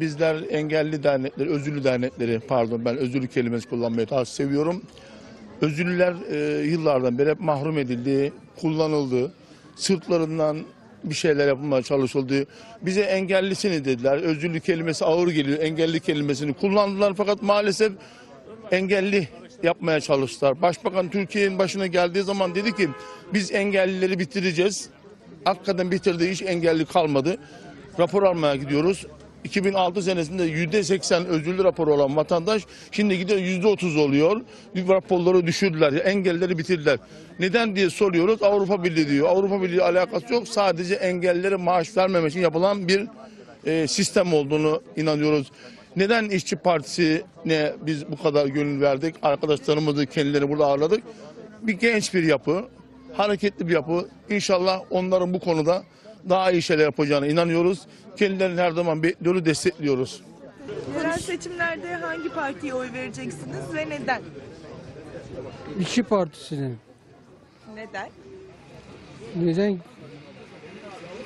Bizler engelli dernekleri, özürlü dernekleri, pardon ben özürlü kelimesi kullanmayı daha seviyorum. Özürlüler e, yıllardan beri hep mahrum edildi, kullanıldı. Sırtlarından bir şeyler yapılmaya çalışıldı. Bize engellisini dediler. Özürlü kelimesi ağır geliyor. Engelli kelimesini kullandılar fakat maalesef engelli yapmaya çalıştılar. Başbakan Türkiye'nin başına geldiği zaman dedi ki biz engellileri bitireceğiz. Hakikaten bitirdi hiç engelli kalmadı. Rapor almaya gidiyoruz. 2006 senesinde %80 özürlü raporu olan vatandaş şimdi gidiyor %30 oluyor. Raporları düşürdüler. Engelleri bitirdiler. Neden diye soruyoruz. Avrupa Birliği diyor. Avrupa Birliği alakası yok. Sadece engellilere maaş vermemek için yapılan bir e, sistem olduğunu inanıyoruz. Neden İşçi Partisi'ne biz bu kadar gönül verdik? Arkadaşlarımızı kendileri burada ağırladık. Bir genç bir yapı, hareketli bir yapı. İnşallah onların bu konuda daha iyi şeyler yapacağına inanıyoruz. Kendilerini her zaman bekliyoruz, destekliyoruz. Yerel seçimlerde hangi partiye oy vereceksiniz ve neden? İşçi Partisi'ne. Neden? Neden?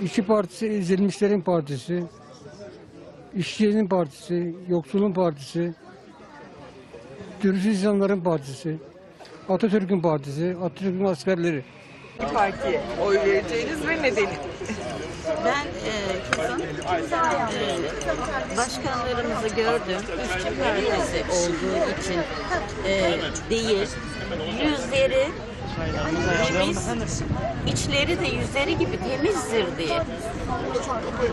İşçi Partisi ezilmişlerin partisi. İşçinin partisi, yoksulun partisi. Dürüst insanların partisi. Atatürk'ün partisi, Atatürk'ün askerleri. Hangi partiye oy vereceğiniz ve nedeni? Ben e, kızım e, başkanlarımızı gördüm. İşçi partisi olduğu için e, değil. Yüzleri temiz, içleri de yüzleri gibi temizdir diye.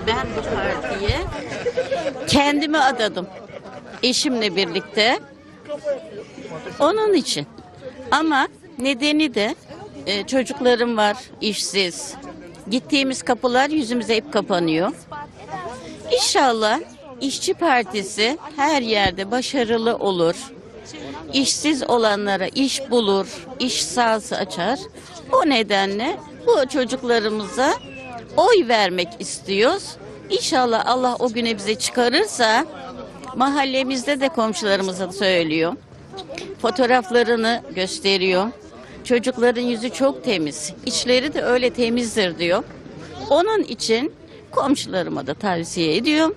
Ben bu partiye kendimi adadım. Eşimle birlikte. Onun için. Ama nedeni de e, çocuklarım var işsiz. Gittiğimiz kapılar yüzümüze hep kapanıyor. İnşallah İşçi Partisi her yerde başarılı olur. İşsiz olanlara iş bulur, iş sahası açar. O nedenle bu çocuklarımıza oy vermek istiyoruz. İnşallah Allah o güne bize çıkarırsa mahallemizde de komşularımıza söylüyor fotoğraflarını gösteriyor. Çocukların yüzü çok temiz, içleri de öyle temizdir diyor. Onun için komşularıma da tavsiye ediyorum.